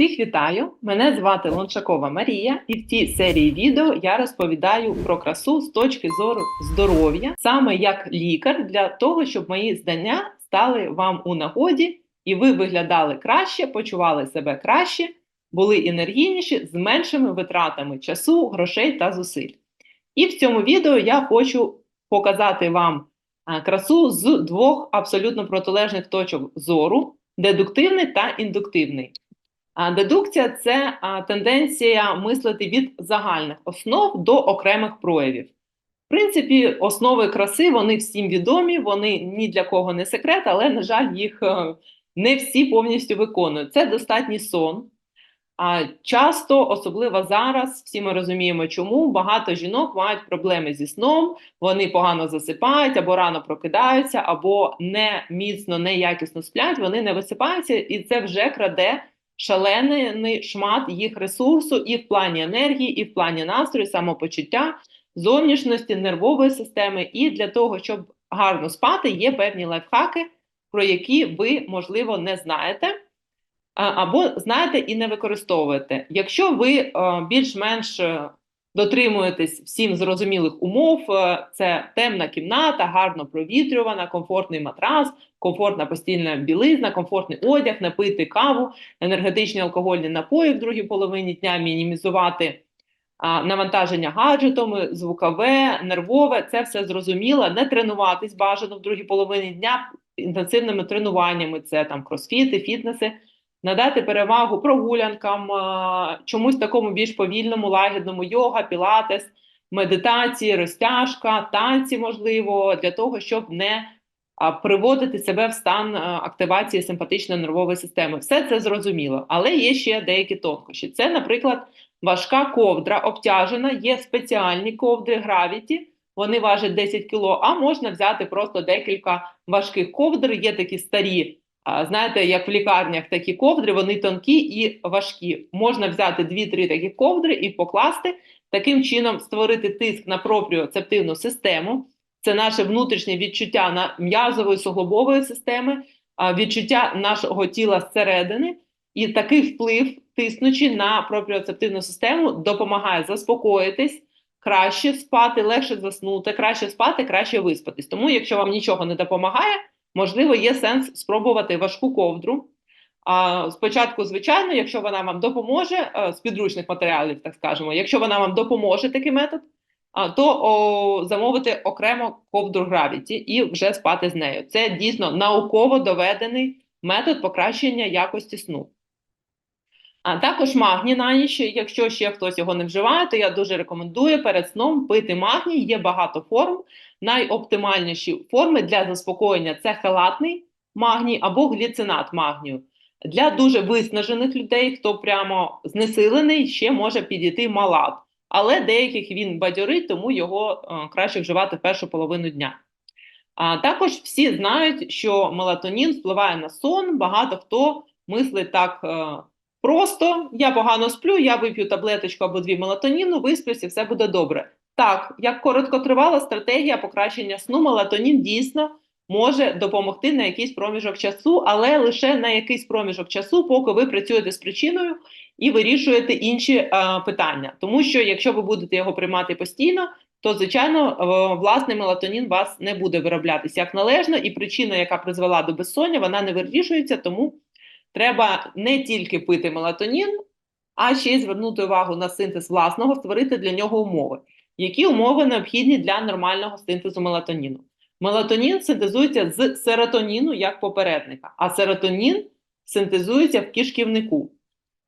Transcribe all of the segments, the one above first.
Всіх вітаю! Мене звати Лоншакова Марія, і в цій серії відео я розповідаю про красу з точки зору здоров'я, саме як лікар, для того, щоб мої знання стали вам у нагоді, і ви виглядали краще, почували себе краще, були енергійніші з меншими витратами часу, грошей та зусиль. І в цьому відео я хочу показати вам красу з двох абсолютно протилежних точок зору: дедуктивний та індуктивний. Дедукція це тенденція мислити від загальних основ до окремих проявів. В принципі, основи краси вони всім відомі, вони ні для кого не секрет, але, на жаль, їх е, не всі повністю виконують. Це достатній сон. А часто, особливо зараз, всі ми розуміємо, чому багато жінок мають проблеми зі сном, вони погано засипають або рано прокидаються, або не міцно, неякісно сплять, вони не висипаються, і це вже краде шалений шмат їх ресурсу і в плані енергії, і в плані настрою, самопочуття, зовнішності, нервової системи. І для того, щоб гарно спати, є певні лайфхаки, про які ви, можливо, не знаєте. Або знаєте і не використовуєте. Якщо ви е, більш-менш е, дотримуєтесь всім зрозумілих умов, е, це темна кімната, гарно провітрювана, комфортний матрас, комфортна постільна білизна, комфортний одяг, напити каву, енергетичні алкогольні напої в другій половині дня, мінімізувати навантаження гаджетами, звукове, нервове, це все зрозуміло. Не тренуватись бажано в другій половині дня інтенсивними тренуваннями, це там кросфіти, фітнеси. Надати перевагу прогулянкам, чомусь такому більш повільному, лагідному йога, пілатес, медитації, розтяжка, танці, можливо, для того, щоб не приводити себе в стан активації симпатичної нервової системи. Все це зрозуміло, але є ще деякі тонкощі. Це, наприклад, важка ковдра обтяжена, є спеціальні ковдри гравіті. Вони важать 10 кг, а можна взяти просто декілька важких ковдр. Є такі старі. Знаєте, як в лікарнях такі ковдри, вони тонкі і важкі. Можна взяти 2-3 такі ковдри і покласти, таким чином створити тиск на пропріоцептивну систему. Це наше внутрішнє відчуття на м'язової суглобової системи, відчуття нашого тіла зсередини. І такий вплив, тиснучи на пропріоцептивну систему, допомагає заспокоїтись, краще спати, легше заснути, краще спати, краще виспатись. Тому, якщо вам нічого не допомагає, можливо, є сенс спробувати важку ковдру. А спочатку, звичайно, якщо вона вам допоможе е, з підручних матеріалів, так скажемо, якщо вона вам допоможе такий метод, то о, замовити окремо ковдру гравіті і вже спати з нею. Це дійсно науково доведений метод покращення якості сну. А також магній на ніч, якщо ще хтось його не вживає, то я дуже рекомендую перед сном пити магній. Є багато форм. Найоптимальніші форми для заспокоєння це хелатний магній або гліцинат магнію. Для дуже виснажених людей, хто прямо знесилений, ще може підійти малат. Але деяких він бадьорить, тому його е, краще вживати в першу половину дня. А також всі знають, що мелатонін впливає на сон. Багато хто мислить так е, просто: я погано сплю, я вип'ю таблеточку або дві мелатоніну, висплюсь і все буде добре. Так, як короткотривала стратегія покращення сну, мелатонін дійсно може допомогти на якийсь проміжок часу, але лише на якийсь проміжок часу, поки ви працюєте з причиною і вирішуєте інші е, питання. Тому що якщо ви будете його приймати постійно, то звичайно е, власний мелатонін вас не буде вироблятися як належно, і причина, яка призвела до безсоння, вона не вирішується, тому треба не тільки пити мелатонін, а ще й звернути увагу на синтез власного, створити для нього умови. Які умови необхідні для нормального синтезу мелатоніну? Мелатонін синтезується з серотоніну як попередника, а серотонін синтезується в кишківнику.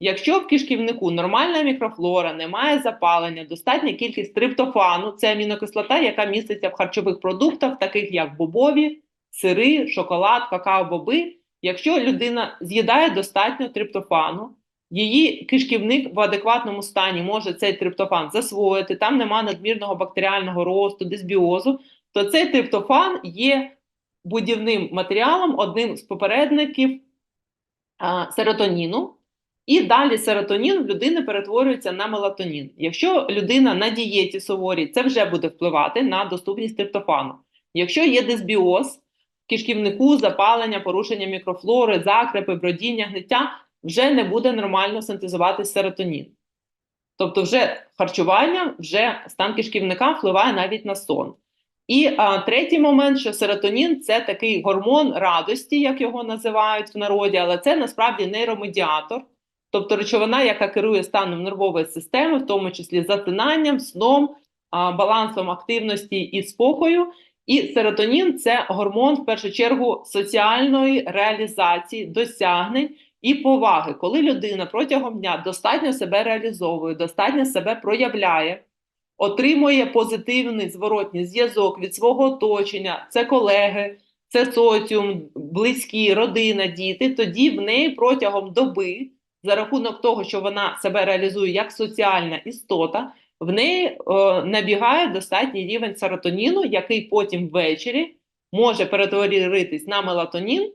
Якщо в кишківнику нормальна мікрофлора, немає запалення, достатня кількість триптофану, це амінокислота, яка міститься в харчових продуктах, таких як бобові, сири, шоколад, какао-боби. Якщо людина з'їдає достатньо триптофану, її кишківник в адекватному стані може цей триптофан засвоїти, там немає надмірного бактеріального росту, дисбіозу, то цей триптофан є будівним матеріалом, одним з попередників а, серотоніну. І далі серотонін в людини перетворюється на мелатонін. Якщо людина на дієті суворій, це вже буде впливати на доступність триптофану. Якщо є дисбіоз, кишківнику, запалення, порушення мікрофлори, закрепи, бродіння, гниття, вже не буде нормально синтезувати серотонін. Тобто, вже харчування, вже стан кишківника впливає навіть на сон. І а, третій момент, що серотонін це такий гормон радості, як його називають в народі, але це насправді нейромедіатор, тобто речовина, яка керує станом нервової системи, в тому числі затинанням, сном, а, балансом активності і спокою. І серотонін це гормон в першу чергу соціальної реалізації, досягнень і поваги, коли людина протягом дня достатньо себе реалізовує, достатньо себе проявляє, отримує позитивний зворотній зв'язок від свого оточення, це колеги, це соціум, близькі, родина, діти. Тоді в неї протягом доби, за рахунок того, що вона себе реалізує як соціальна істота, в неї е, набігає достатній рівень серотоніну, який потім ввечері може перетворитись на мелатонін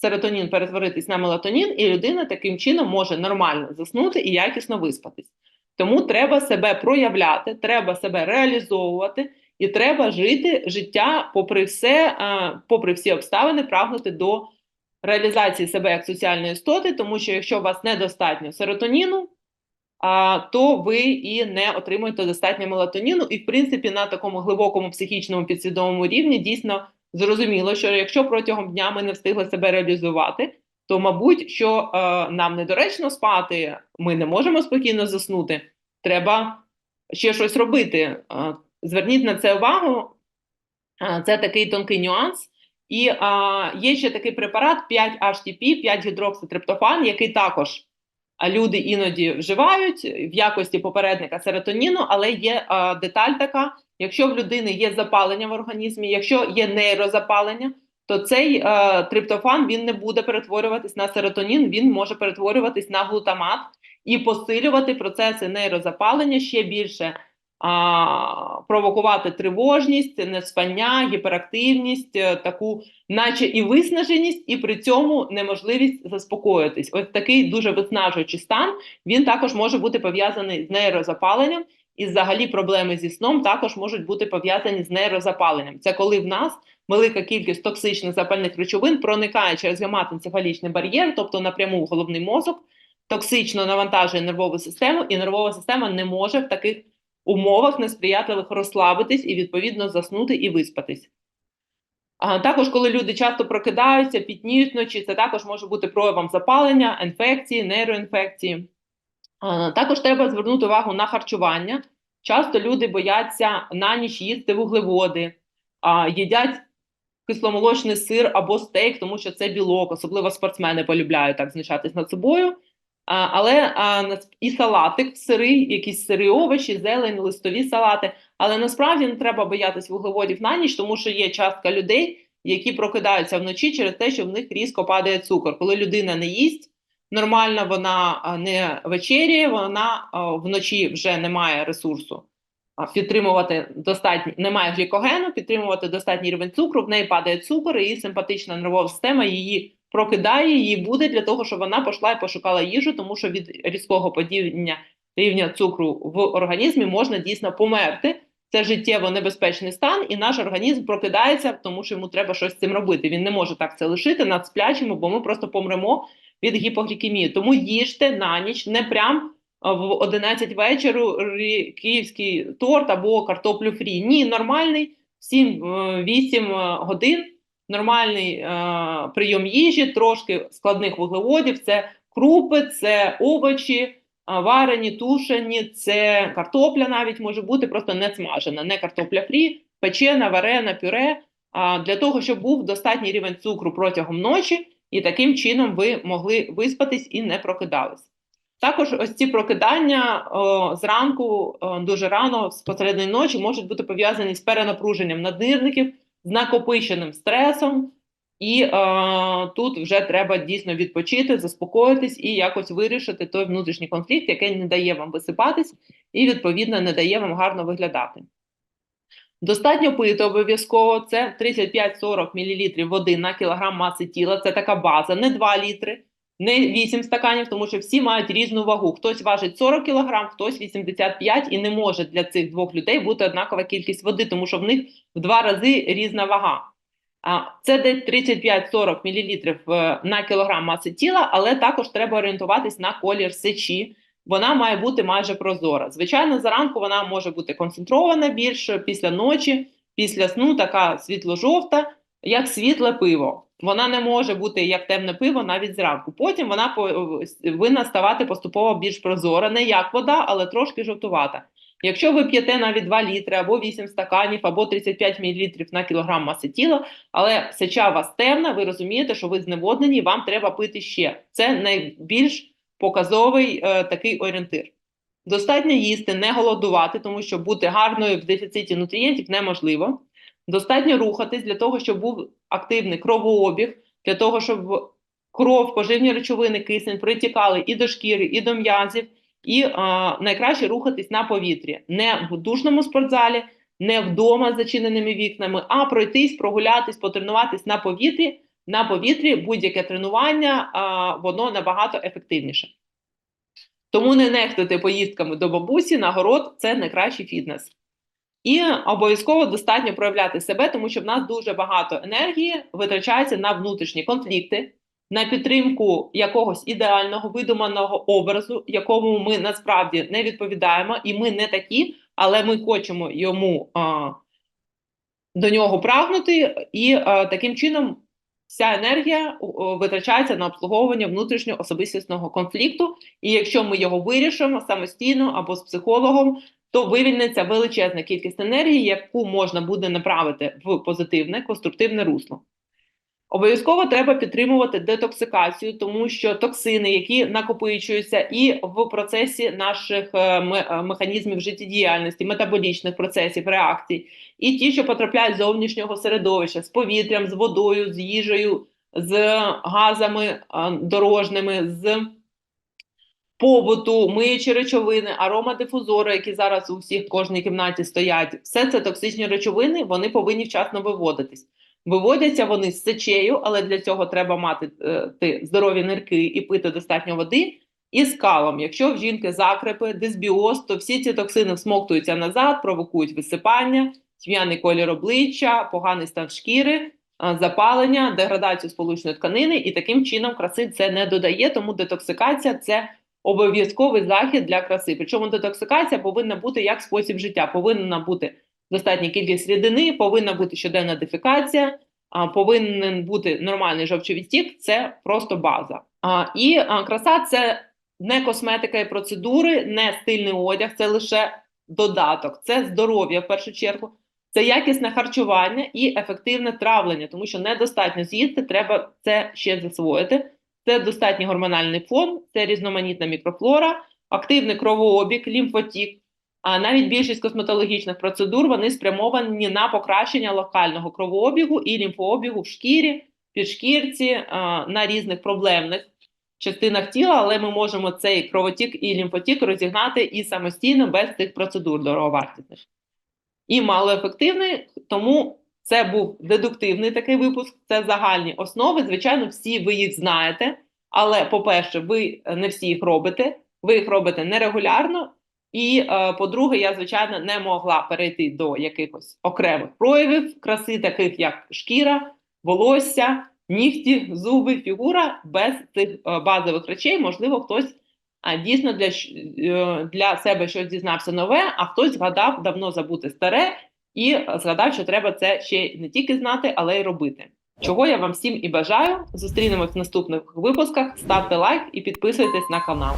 серотонін перетворитись на мелатонін, і людина таким чином може нормально заснути і якісно виспатись. Тому треба себе проявляти, треба себе реалізовувати, і треба жити життя, попри все, попри всі обставини, прагнути до реалізації себе як соціальної істоти, тому що якщо у вас недостатньо серотоніну, то ви і не отримуєте достатньо мелатоніну, і в принципі на такому глибокому психічному підсвідомому рівні дійсно зрозуміло, що якщо протягом дня ми не встигли себе реалізувати, то мабуть, що е, нам недоречно спати, ми не можемо спокійно заснути. Треба ще щось робити. Е, зверніть на це увагу, е, це такий тонкий нюанс. І е, є ще такий препарат 5-HTP, 5-гідрокситриптофан, який також люди іноді вживають в якості попередника серотоніну, але є е, деталь така, Якщо в людини є запалення в організмі, якщо є нейрозапалення, то цей е, триптофан він не буде перетворюватись на серотонін, він може перетворюватись на глутамат і посилювати процеси нейрозапалення ще більше, а, провокувати тривожність, неспання, гіперактивність, е, таку, наче і виснаженість, і при цьому неможливість заспокоїтись. Ось такий дуже виснажуючий стан. Він також може бути пов'язаний з нейрозапаленням. І, взагалі, проблеми зі сном також можуть бути пов'язані з нейрозапаленням. Це коли в нас велика кількість токсичних запальних речовин проникає через гематоенцефалічний бар'єр, тобто напряму головний мозок, токсично навантажує нервову систему, і нервова система не може в таких умовах несприятливих розслабитись і відповідно заснути і виспатись. Також, коли люди часто прокидаються, пітніють вночі, це також може бути проявом запалення, інфекції, нейроінфекції. Також треба звернути увагу на харчування. Часто люди бояться на ніч їсти вуглеводи, їдять кисломолочний сир або стейк, тому що це білок, особливо спортсмени полюбляють так знущатись над собою. Але і салатик, сири, якісь сири овочі, зелень, листові салати. Але насправді не треба боятися вуглеводів на ніч, тому що є частка людей, які прокидаються вночі через те, що в них різко падає цукор. Коли людина не їсть, нормально вона не вечеряє, вона вночі вже не має ресурсу підтримувати достатньо, немає глікогену, підтримувати достатній рівень цукру, в неї падає цукор, і симпатична нервова система її прокидає, її буде для того, щоб вона пішла і пошукала їжу, тому що від різкого падіння рівня цукру в організмі можна дійсно померти. Це життєво небезпечний стан, і наш організм прокидається, тому що йому треба щось з цим робити. Він не може так це лишити, над сплячимо, бо ми просто помремо від гіпоглікемії. Тому їжте на ніч не прям в 11 вечора київський торт або картоплю фрі. Ні, нормальний 7-8 е, годин, нормальний е, прийом їжі, трошки складних вуглеводів. Це крупи, це овочі, е, варені, тушені, це картопля навіть може бути, просто не смажена, не картопля фрі, печена, варена, пюре. Для того, щоб був достатній рівень цукру протягом ночі, і таким чином ви могли виспатись і не прокидались. Також ось ці прокидання о, зранку о, дуже рано, з посередині ночі, можуть бути пов'язані з перенапруженням наднирників, з накопиченим стресом, і е, тут вже треба дійсно відпочити, заспокоїтись і якось вирішити той внутрішній конфлікт, який не дає вам висипатись, і відповідно не дає вам гарно виглядати. Достатньо пити обов'язково це 35-40 мл води на кілограм маси тіла. Це така база, не 2 літри, не 8 стаканів, тому що всі мають різну вагу. Хтось важить 40 кг, хтось 85 і не може для цих двох людей бути однакова кількість води, тому що в них в два рази різна вага. Це десь 35-40 мл е, на кілограм маси тіла, але також треба орієнтуватись на колір сечі. Вона має бути майже прозора. Звичайно, зранку вона може бути концентрована більше після ночі, після сну така світло-жовта, як світле пиво. Вона не може бути як темне пиво навіть зранку. Потім вона повинна ставати поступово більш прозора, не як вода, але трошки жовтувата. Якщо ви п'єте навіть 2 літри або 8 стаканів, або 35 мл на кілограм маси тіла, але сеча у вас темна, ви розумієте, що ви зневоднені, вам треба пити ще. Це найбільш показовий е, такий орієнтир. Достатньо їсти, не голодувати, тому що бути гарною в дефіциті нутрієнтів неможливо. Достатньо рухатись для того, щоб був активний кровообіг, для того, щоб кров, поживні речовини, кисень притікали і до шкіри, і до м'язів. І а, найкраще рухатись на повітрі, не в душному спортзалі, не вдома з зачиненими вікнами, а пройтись, прогулятись, потренуватись на повітрі. На повітрі будь-яке тренування, а, воно набагато ефективніше. Тому не нехтуйте поїздками до бабусі на город це найкращий фітнес. І обов'язково достатньо проявляти себе, тому що в нас дуже багато енергії витрачається на внутрішні конфлікти, на підтримку якогось ідеального видуманого образу, якому ми насправді не відповідаємо, і ми не такі, але ми хочемо йому а, до нього прагнути, і а, таким чином вся енергія витрачається на обслуговування внутрішнього особистісного конфлікту. І якщо ми його вирішимо самостійно або з психологом, то вивільниться величезна кількість енергії, яку можна буде направити в позитивне, конструктивне русло. Обов'язково треба підтримувати детоксикацію, тому що токсини, які накопичуються і в процесі наших е, механізмів життєдіяльності, метаболічних процесів, реакцій, і ті, що потрапляють з зовнішнього середовища, з повітрям, з водою, з їжею, з газами дорожними, з побуту, миючі речовини, аромадифузори, які зараз у всіх кожній кімнаті стоять, все це токсичні речовини, вони повинні вчасно виводитись. Виводяться вони з сечею, але для цього треба мати е, здорові нирки і пити достатньо води. І з калом. Якщо в жінки закрепи, дисбіоз, то всі ці токсини всмоктуються назад, провокують висипання, тьмяний колір обличчя, поганий стан шкіри, е, запалення, деградацію сполучної тканини, і таким чином краси це не додає, тому детоксикація це обов'язковий захід для краси. Причому детоксикація повинна бути як спосіб життя, повинна бути достатня кількість рідини, повинна бути щоденна дефікація, повинен бути нормальний жовчовідтік, це просто база. І краса це не косметика і процедури, не стильний одяг, це лише додаток, це здоров'я в першу чергу, це якісне харчування і ефективне травлення, тому що недостатньо з'їсти, треба це ще засвоїти. Це достатній гормональний фон, це різноманітна мікрофлора, активний кровообіг, лімфотік. А навіть більшість косметологічних процедур вони спрямовані на покращення локального кровообігу і лімфообігу в шкірі, підшкірці, на різних проблемних частинах тіла, але ми можемо цей кровотік і лімфотік розігнати і самостійно без цих процедур дороговартісних. І малоефективний, тому це був дедуктивний такий випуск, це загальні основи. Звичайно, всі ви їх знаєте, але, по-перше, ви не всі їх робите, ви їх робите нерегулярно. І, е, по-друге, я, звичайно, не могла перейти до якихось окремих проявів краси, таких як шкіра, волосся, нігті, зуби, фігура без цих е, базових речей. Можливо, хтось дійсно для е, для себе щось дізнався нове, а хтось згадав давно забути старе і згадав, що треба це ще не тільки знати, але й робити. Чого я вам всім і бажаю. Зустрінемось в наступних випусках. Ставте лайк і підписуйтесь на канал.